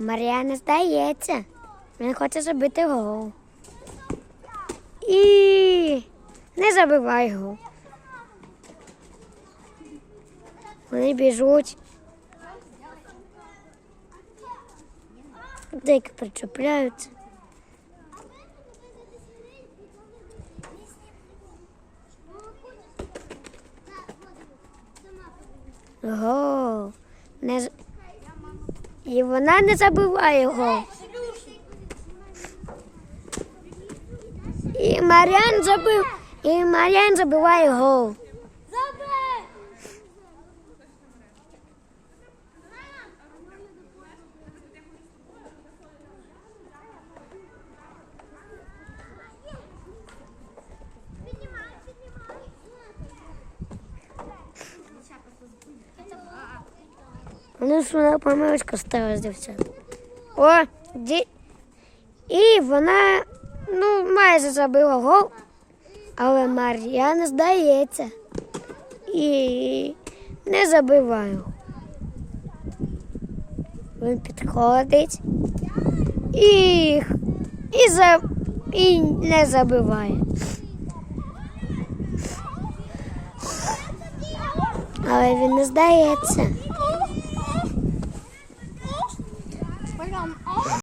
Мар'яна здається. Він хоче забити гол. І не забивай гол. Вони біжуть. Деякі причепляються. Гол. Не... І вона не забиває його. І Маріан забив. І Маріан забиває гол. Що вона помилочка сталася, дівчата. О, ді... І вона ну, майже забила гол, але Мар'яна здається. І не забиває. Він підходить і, і, за... і не забиває. Але він не здається.